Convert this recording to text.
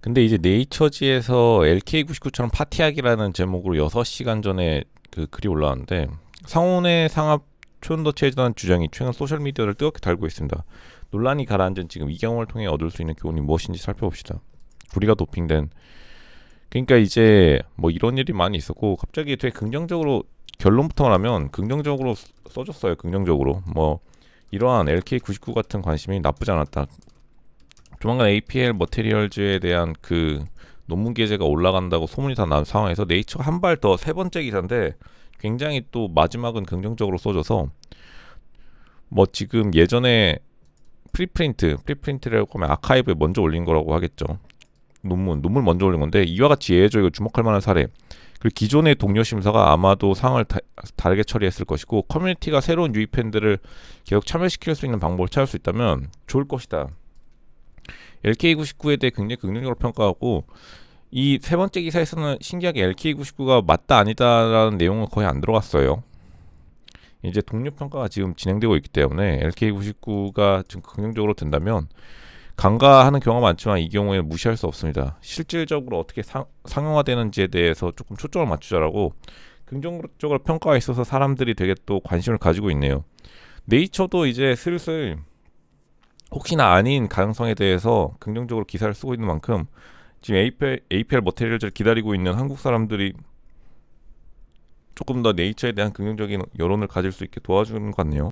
근데 이제 네이처지에서 LK99처럼 파티하기라는 제목으로 6시간 전에 그 글이 올라왔는데 상온의 상합 초연도 체제라는 주장이 최근 소셜미디어를 뜨겁게 달고 있습니다. 논란이 가라앉은 지금 이 경험을 통해 얻을 수 있는 교훈이 무엇인지 살펴봅시다. 우리가 도핑된 그러니까 이제 뭐 이런 일이 많이 있었고 갑자기 되게 긍정적으로 결론부터 말하면 긍정적으로 써- 써줬어요. 긍정적으로 뭐 이러한 LK99 같은 관심이 나쁘지 않았다. 조만간 APL 머테리얼즈에 대한 그 논문 게재가 올라간다고 소문이 다 난 상황에서 네이처가 한 발 더 세 번째 기사인데 굉장히 또 마지막은 긍정적으로 써줘서 뭐 지금 예전에 프리프린트 프리프린트라고 하면 아카이브에 먼저 올린 거라고 하겠죠. 논문 논문 먼저 올린 건데 이와 같이 예외적으로 주목할 만한 사례. 그리고 기존의 동료 심사가 아마도 상을 다, 다르게 처리했을 것이고 커뮤니티가 새로운 유입 팬들을 계속 참여시킬 수 있는 방법을 찾을 수 있다면 좋을 것이다 LK99에 대해 굉장히 긍정적으로 평가하고 이 세 번째 기사에서는 신기하게 LK99가 맞다 아니다라는 내용은 거의 안 들어갔어요. 이제 동료 평가가 지금 진행되고 있기 때문에 LK99가 지금 긍정적으로 된다면 간과하는 경우가 많지만 이 경우에 무시할 수 없습니다. 실질적으로 어떻게 상, 상용화되는지에 대해서 조금 초점을 맞추자라고 긍정적으로 평가가 있어서 사람들이 되게 또 관심을 가지고 있네요. 네이처도 이제 슬슬 혹시나 아닌 가능성에 대해서 긍정적으로 기사를 쓰고 있는 만큼 지금 APL, APL 머테리얼즈를 기다리고 있는 한국 사람들이 조금 더 네이처에 대한 긍정적인 여론을 가질 수 있게 도와주는 것 같네요.